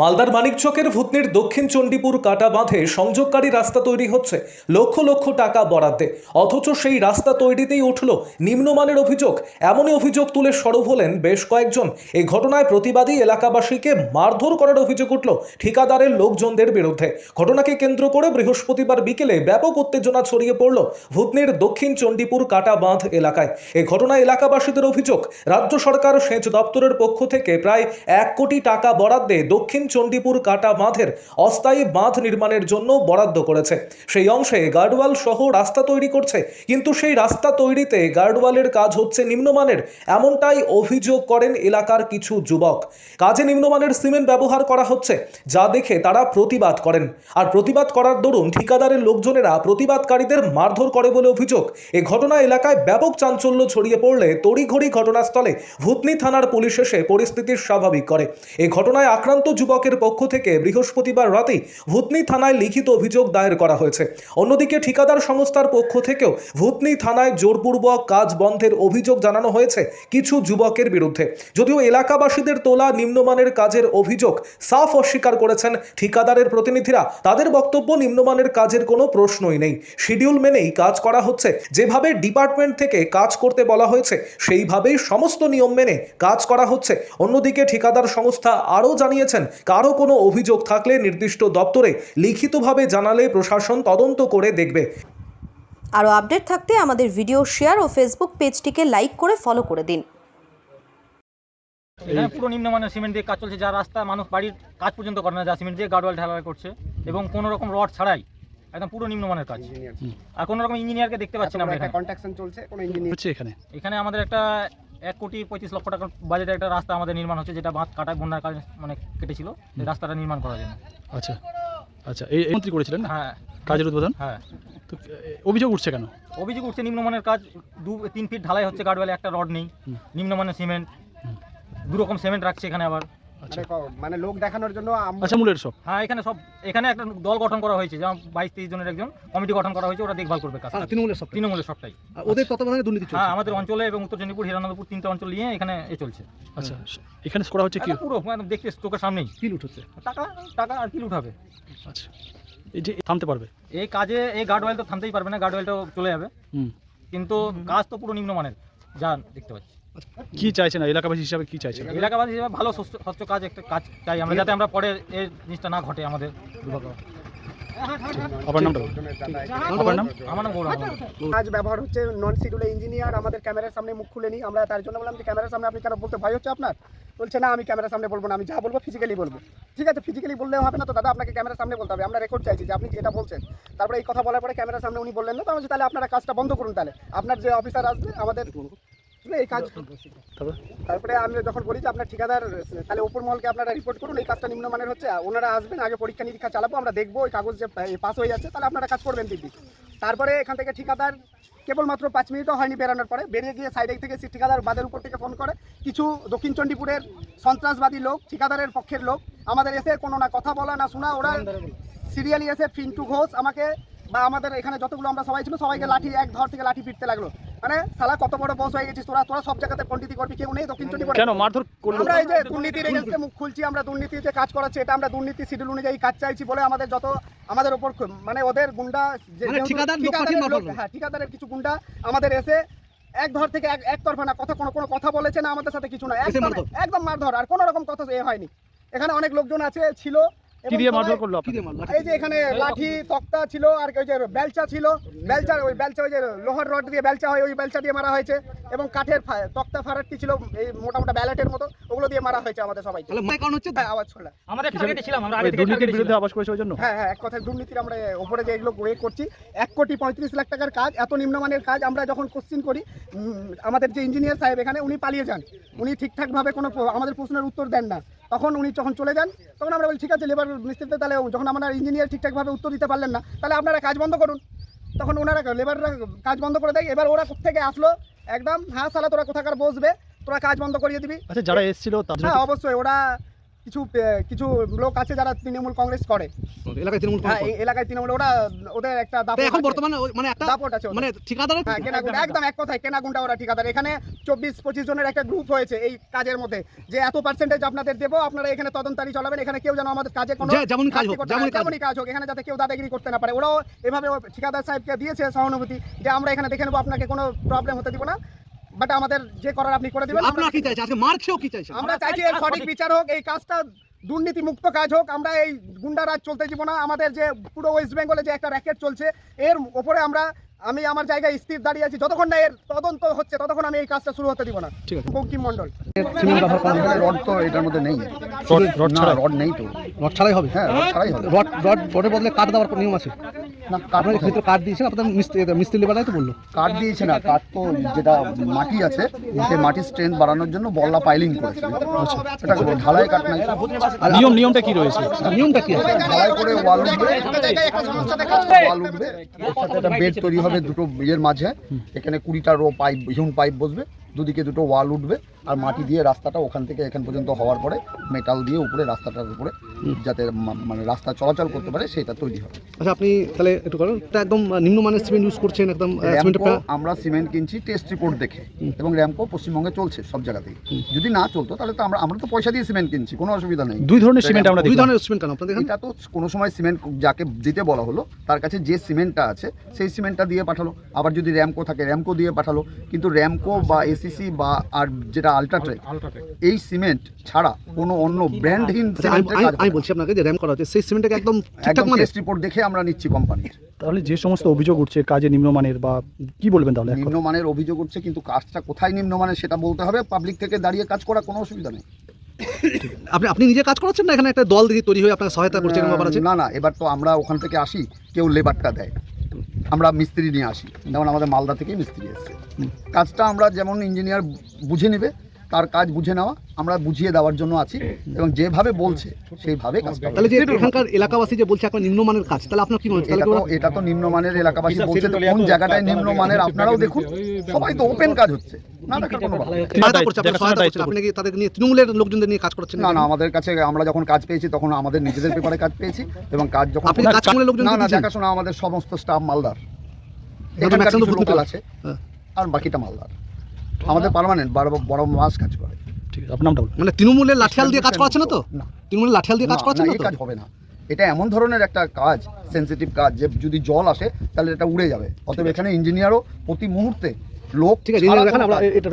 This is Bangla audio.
মালদার মানিকচকের ভূতনির দক্ষিণ চণ্ডীপুর কাটা বাঁধে সংযোগকারী রাস্তা তৈরি হচ্ছে লক্ষ লক্ষ টাকা বরাদ্দে। অথচ সেই রাস্তা তৈরিতেই উঠল নিম্নমানের অভিযোগ। এমনই অভিযোগ তুলে সরব হলেন বেশ কয়েকজন। এই ঘটনায় প্রতিবাদী এলাকাবাসীকে মারধর করার অভিযোগ উঠল ঠিকাদারের লোকজনদের বিরুদ্ধে। ঘটনাকে কেন্দ্র করে বৃহস্পতিবার বিকেলে ব্যাপক উত্তেজনা ছড়িয়ে পড়ল ভূতনির দক্ষিণ চণ্ডীপুর কাটা বাঁধ এলাকায়। এই ঘটনায় এলাকাবাসীদের অভিযোগ, রাজ্য সরকার সেচ দপ্তরের পক্ষ থেকে প্রায় এক কোটি টাকা বরাদ্দে দক্ষিণ চণ্ডীপুর কাটা বাঁধের অস্থায়ী বাঁধ নির্মাণের জন্য বরাদ্দ করেছে। সেই অংশে গার্ডওয়াল সহ রাস্তা তৈরি করছে, কিন্তু সেই রাস্তা তৈরিতে গার্ডওয়ালের কাজ হচ্ছে নিম্নমানের, এমনটাই অভিযোগ করেন এলাকার কিছু যুবক। কাজে নিম্নমানের সিমেন্ট ব্যবহার করা হচ্ছে, যা দেখে তারা প্রতিবাদ করেন। আর প্রতিবাদ করার দরুন ঠিকাদারের লোকজনেরা প্রতিবাদকারীদের মারধর করে বলে অভিযোগ। এ ঘটনা এলাকায় ব্যাপক চাঞ্চল্য ছড়িয়ে পড়লে তড়িঘড়ি ঘটনাস্থলে ভূতনি থানার পুলিশ এসে পরিস্থিতির স্বাভাবিক করে। এই ঘটনায় আক্রান্ত যুবকের পক্ষ থেকে বৃহস্পতিবার রাতেই ভূতনি থানায় লিখিত অভিযোগ দায়ের করা হয়েছে। অন্যদিকে ঠিকাদার সংস্থার পক্ষ থেকেও ভূতনি থানায় জোরপূর্বক কাজ বন্ধের অভিযোগ জানানো হয়েছে কিছু যুবকের বিরুদ্ধে। যদিও এলাকাবাসীদের তোলা নিম্নমানের কাজের অভিযোগ সাফ অস্বীকার করেছেন ঠিকাদারের প্রতিনিধিরা, তাদের বক্তব্য নিম্নমানের কাজের কোনো প্রশ্নই নেই। শিডিউল মেনেই কাজ করা হচ্ছে। যেভাবে ডিপার্টমেন্ট থেকে কাজ করতে বলা হয়েছে, সেইভাবেই সমস্ত নিয়ম মেনে কাজ করা হচ্ছে। অন্যদিকে ঠিকাদার সংস্থা আরও জানিয়েছেন কারও কোনো অভিযোগ থাকলে নির্দিষ্ট দপ্তরে লিখিতভাবে জানালে প্রশাসন তদন্ত করে দেখবে। আরও আপডেট থাকতে আমাদের ভিডিও শেয়ার ও ফেসবুক পেজটিকে লাইক করে ফলো করে দিন। এখানে পুরো নিম্নমানের সিমেন্ট দিয়ে কাজ চলছে। যা রাস্তা মানুষ বাড়ির কাজ পর্যন্ত করে না। যা সিমেন্ট দিয়ে গার্ডওয়াল ঢালাই করছে এবং কোনো রকম রড ছাড়াই একদম পুরো নিম্নমানের কাজ। আর কোনো রকম ইঞ্জিনিয়ারকে দেখতে পাচ্ছি না আমরা এখানে কন্ট্রাকশন চলছে কোনো ইঞ্জিনিয়ার এখানে। এখানে আমাদের একটা এক কোটি পঁয়ত্রিশ লক্ষ টাকার বাজেটের একটা রাস্তা আমাদের নির্মাণ হচ্ছে যেটা বাঁধ কাটায় বন্যার কারণে মানে কেটেছিল। এই রাস্তাটা নির্মাণ করার জন্য। আচ্ছা। আচ্ছা এই মন্ত্রী করেছিলেন হ্যাঁ। কাজের উদ্বোধন? হ্যাঁ। তো অভিযোগ উঠছে কেন? অভিযোগ উঠছে নিম্নমানের কাজ দু তিন ফিট ঢালাই হচ্ছে গার্ডওয়ালে একটা রড নেই নিম্নমানের সিমেন্ট দুরকম দু রকম সিমেন্ট রাখছে এখানে আবার। আচ্ছা। মানে মানে লোক দেখানোর জন্য আচ্ছা মূলের সব হ্যাঁ এখানে সব এখানে একটা দল গঠন করা হয়েছে যেমন বাইশ তেইশ জনের একজন কমিটি গঠন করা হয়েছে ওরা দেখভাল করবে কাজ তৃণমূলের সব তৃণমূলের সবটাই। ওদের তত্ত্বাবধানে দুর্নীতি চলছে? হ্যাঁ আমাদের অঞ্চলে এবং উত্তর চণ্ডীপুর হিরানন্দপুর তিনটা অঞ্চল নিয়ে এখানে এ চলছে। আচ্ছা এখানে করা হচ্ছে কি? পুরো একদম দেখতে চোখের সামনেই। কি লুট হচ্ছে? টাকা টাকা আর কি লুটাবে আচ্ছা এই যে থামতে পারবে? এই কাজে এই গার্ডওয়াল তো থামতেই পারবে না গার্ডওয়ালটাও চলে যাবে। কিন্তু কাজ তো পুরো নিম্নমানের যা দেখতে পাচ্ছি। কি চাইছেন? এলাকাবাসী হিসাবে কি চাইছেন? এলাকাবাসী হিসেবে ভালো স্বচ্ছ কাজ একটা কাজ চাই আমরা যাতে আমরা পরে এই জিনিসটা না ঘটে আমাদের দুর্ভাগ্য। আপনার নামটা বলুন। জনের যাতায়াত। আপনার নাম? আমার নাম গৌরব কাজ ব্যবহার হচ্ছে নন শিডিউল ইঞ্জিনিয়ার আমাদের ক্যামেরার সামনে মুখ খুলেনি আমরা তার জন্য বললাম যে ক্যামেরার সামনে আপনি কেন বলতে ভয় হচ্ছে আপনার? বলছে না আমি ক্যামেরার সামনে বলব না আমি যা বলব ফিজিক্যালি বলব। ঠিক আছে ফিজিক্যালি বললেও হবে না তো দাদা আপনাকে ক্যামেরার সামনে বলতে হবে। আমরা রেকর্ড চাইছি যে আপনি যেটা বলছেন। তারপরে এই কথা বলার পরে ক্যামেরার সামনে উনি বললেন না তো আমি বলছি, তাহলে আপনারা কাজটা বন্ধ করুন তাহলে। আপনার যে অফিসার আসবে আমাদের এই কাজ তারপরে? আমি যখন বলি যে আপনার ঠিকাদার তাহলে ওপর মহলকে আপনারা রিপোর্ট করুন এই কাজটা নিম্নমানের হচ্ছে ওনারা আসবেন আগে পরীক্ষা নিরীক্ষা চালাবো আমরা দেখব ওই কাগজ যে পাস হয়ে যাচ্ছে তাহলে আপনারা কাজ করবেন দিদি তারপরে এখান থেকে ঠিকাদার কেবলমাত্র পাঁচ মিনিটও হয়নি বেরোনোর পরে বেরিয়ে গিয়ে সাইডে থেকে সে ঠিকাদার বাদের উপর থেকে ফোন করে। কিছু দক্ষিণ চণ্ডীপুরের সন্ত্রাসবাদী লোক ঠিকাদারের পক্ষের লোক আমাদের এসে কোনো না কথা বলা না শোনা ওরা সিরিয়ালি এসে পিন্টু ঘোষ আমাকে বা আমাদের এখানে যতগুলো আমরা সবাই ছিল সবাইকে লাঠি এক ধর থেকে লাঠি ফিরতে লাগল। মানে সালা কত বড় বস হয়ে গেছিস তোরা? তোরা সব জায়গাতে পন্ডিতি করবি কেউ নেই দক্ষিণ কেন? মারধর করল আমরা এই যে দুর্নীতির মুখ খুলছি আমরা দুর্নীতিতে কাজ করাচ্ছি এটা আমরা দুর্নীতি শিডিউল অনুযায়ী কাজ চাইছি বলে আমাদের যত আমাদের ওপর মানে ওদের গুন্ডা যে- মানে। হ্যাঁ ঠিকাদারের কিছু গুন্ডা আমাদের এসে এক ধর থেকে এক একতরফা না কথা কোনো কোনো কথা বলেছে না আমাদের সাথে কিছু না একদম মারধর। একদম মারধর আর কোনো রকম কথা এ হয়নি। এখানে অনেক লোকজন আছে ছিল কি দিয়ে মারধর করল কি আপনাকে? দিয়ে মারলো? এই যে এখানে লাঠি তক্তা ছিল আর ওই যে বেলচা ছিল বেলচা ওই বেলচা ওই যে লোহার রড দিয়ে বেলচা হয় ওই বেলচা দিয়ে মারা হয়েছে। এবং কাঠের তক্তা ফারাটটি ছিল এই মোটা মোটা ব্যালেটের মতো ওগুলো দিয়ে মারা হয়েছে আমাদের সবাইকে। তাহলে হচ্ছে হ্যাঁ, আওয়াজ ছড়া আমাদের টার্গেটে ছিলাম আমরা আগে দুর্নীতির বিরুদ্ধে। আবাস করেছে ওই জন্য? হ্যাঁ হ্যাঁ এক কথায় দুর্নীতির আমরা ওপরে যে এগুলো ওয়ে করছি এক কোটি পঁয়ত্রিশ লাখ টাকার কাজ এত নিম্নমানের কাজ আমরা যখন কোশ্চিন করি আমাদের যে ইঞ্জিনিয়ার সাহেব এখানে উনি পালিয়ে যান। উনি ঠিকঠাকভাবে কোনো আমাদের প্রশ্নের উত্তর দেন না। তখন উনি যখন চলে যান তখন আমরা বলি ঠিক আছে লেবার মিস্ত্রিতে তাহলে যখন আমরা ইঞ্জিনিয়ার ঠিকঠাকভাবে উত্তর দিতে পারলেন না তাহলে আপনারা কাজ বন্ধ করুন। তখন ওনারা লেবাররা কাজ বন্ধ করে দেয়। এবার ওরা থেকে আসলো? একদম হ্যাঁ সালা তোরা কোথাকার বসবে? তোরা কাজ বন্ধ করিয়ে দিবি। আচ্ছা যারা এসেছিল হ্যাঁ অবশ্যই ওরা কিছু কিছু লোক আছে যারা তৃণমূল কংগ্রেস করে। এলাকায় তৃণমূল হ্যাঁ এলাকায় তৃণমূল ওরা ওদের একটা দাপট এখন বর্তমানে মানে একটা দাপট আছে মানে ঠিকাদারের হ্যাঁ কেনাগুন্ডা একদম এক কথায় কেনাগুন্ডা ওরা ঠিকাদার। এখানে চব্বিশ পঁচিশ জনের একটা গ্রুপ হয়েছে এই কাজের মধ্যে। যে এত পার্সেন্টেজ আপনাদের দেবো আপনারা এখানে তদন্তারি চালাবেন এখানে কেউ যেন আমাদের কাজে কোনো যে- যেমনই কাজ হোক, যেমনই কাজ হোক এখানে যাতে কেউ দাদাগিরি করতে না পারে। ওরাও এভাবে ঠিকাদার সাহেবকে দিয়েছে সহানুভূতি যে আমরা এখানে দেখে নেব আপনাকে কোনো প্রবলেম হতে দিব না। বাট আমাদের যে করার আপনি করে দিবেন আপনারা কি চাইছেন? আজকে মার খেয়েও কি চাইছেন? আমরা চাইছি এর সঠিক বিচার হোক এই কাজটা দুর্নীতি মুক্ত কাজ হোক আমরা এই গুন্ডারাজ চলতে দিব না। আমাদের যে পুরো ওয়েস্ট বেঙ্গলে যে একটা র্যাকেট চলছে এর ওপরে আমরা আমি আমার জায়গায় স্থির দাঁড়িয়ে আছি। যতক্ষণ না এর তদন্ত হচ্ছে ততক্ষণ আমি এই কাজটা শুরু হতে দিব না। ঠিক আছে। বঙ্কিম মন্ডল রড তো এটার মধ্যে নেই। রড ছাড়া রড নেই তো। রড ছাড়াই হবে? হ্যাঁ রড ছাড়াই হবে। রড রড রডের বদলে কাঠ দেওয়ার কোনো নিয়ম আছে। আপনার? ক্ষেত্রে কাঠ দিয়েছেন? আপনাদের মিস্ত্রি মিস্ত্রি লেবারাই তো বলল। কাঠ দিয়েছে না কাঠ তো যেটা মাটি আছে সেই মাটির স্ট্রেংথ বাড়ানোর জন্য বল্লা পাইলিং করেছে। এটা কোনো ঢালাই কাঠ নাই। আর নিয়ম নিয়মটা কি রয়েছে? নিয়মটা কি? আছে ঢালাই করে ওয়াল উঠবে। ওয়াল উঠবে এর সাথে একটা বেড তৈরি হবে দুটো ইয়ের মাঝে। এখানে কুড়িটা রো পাইপ হিউন পাইপ বসবে দুদিকে দুটো ওয়াল উঠবে। আর মাটি দিয়ে রাস্তাটা ওখান থেকে এখান পর্যন্ত হওয়ার পরে মেটাল দিয়ে উপরে রাস্তাটার উপরে যাতে মানে রাস্তা চলাচল করতে পারে সেটা তৈরি হবে। আচ্ছা আপনি তাহলে একটু করেন এটা একদম নিম্নমানের সিমেন্ট ইউজ করছেন একদম আমরা সিমেন্ট কিনছি টেস্ট রিপোর্ট দেখে। এবং র্যামকো পশ্চিমবঙ্গে চলছে সব জায়গাতেই। যদি না চলতো তাহলে তো আমরা আমরা তো পয়সা দিয়ে সিমেন্ট কিনছি কোনো অসুবিধা নেই। দুই ধরনের সিমেন্ট আমরা দুই ধরনের সিমেন্ট কেন? আপনাদের এটা তো কোনো সময় সিমেন্ট যাকে দিতে বলা হলো তার কাছে যে সিমেন্টটা আছে সেই সিমেন্টটা দিয়ে পাঠালো। আবার যদি র্যামকো থাকে র্যামকো দিয়ে পাঠালো। কিন্তু র্যামকো বা এসিসি বা আর যেটা আলট্রাট্রেক এই সিমেন্ট ছাড়া কোনো অন্য ব্র্যান্ডহীন আচ্ছা, আমি বলছি আপনাকে যে র্যাম করা হচ্ছে সেই সিমেন্টটাকে একদম ঠিকঠাক মানে টেস্ট রিপোর্ট দেখে আমরা নিচ্ছি কোম্পানির তাহলে যে সমস্ত অভিযোগ উঠছে কাজে নিম্নমানের বা কি বলবেন তাহলে নিম্নমানের অভিযোগ উঠছে কিন্তু কাজটা কোথায় নিম্নমানের সেটা বলতে হবে। পাবলিক থেকে দাঁড়িয়ে কাজ করা কোনো অসুবিধা নেই। আপনি আপনি নিজে কাজ করাচ্ছেন না এখানে একটা দল দিয়ে তৈরি হয়ে আপনার সহায়তা করছে এরকম ব্যাপার আছে? না না এবার তো আমরা ওখান থেকে আসি কেউ লেবারটা দেয়। আমরা মিস্ত্রি নিয়ে আসি। যেমন আমাদের মালদা থেকেই মিস্ত্রি এসছে। কাজটা আমরা যেমন ইঞ্জিনিয়ার বুঝে নেবে তার কাজ বুঝে নেওয়া আমরা বুঝিয়ে দেওয়ার জন্য আছি এবং যেভাবে বলছে সেইভাবে কাজটা তাহলে যে এখানকার এলাকাবাসী যে বলছে এখন নিম্নমানের কাজ তাহলে আপনার কি মনে হচ্ছে? এটা তো নিম্নমানের এলাকাবাসী বলছে তো কোন জায়গাটায় নিম্নমানের আপনারাও দেখুন। সবাই তো ওপেন কাজ হচ্ছে। না কোনো আপনি নাকি তাদের নিয়ে তৃণমূলের লোকজনদের নিয়ে কাজ করছেন না না আমাদের কাছে আমরা যখন কাজ পেয়েছি তখন আমাদের নিজেদের পেপারে কাজ পেয়েছি এবং কাজ যখন আপনি কাজ তৃণমূলের লোকজন না না দেখাশোনা আমাদের সমস্ত স্টাফ মালদার। এখানকার লোকাল আছে হ্যাঁ। আর বাকিটা মালদার। আমাদের পার্মানেন্ট বারো বড় মাস কাজ করে। ঠিক আছে আপনার নামটা বলুন। মানে তৃণমূলের লাঠিয়াল দিয়ে কাজ করাচ্ছে না তো? না। তৃণমূলের লাঠিয়াল দিয়ে কাজ না, করাচ্ছে না, না এই তো? কাজ হবে না। এটা এমন ধরনের একটা কাজ সেন্সিটিভ কাজ যে যদি জল আসে তাহলে এটা উড়ে যাবে। অতএব এখানে ইঞ্জিনিয়ারও প্রতি মুহূর্তে লোক ঠিক আছে ছাড়া দেখেন কোনো আমরা কাজ- এটা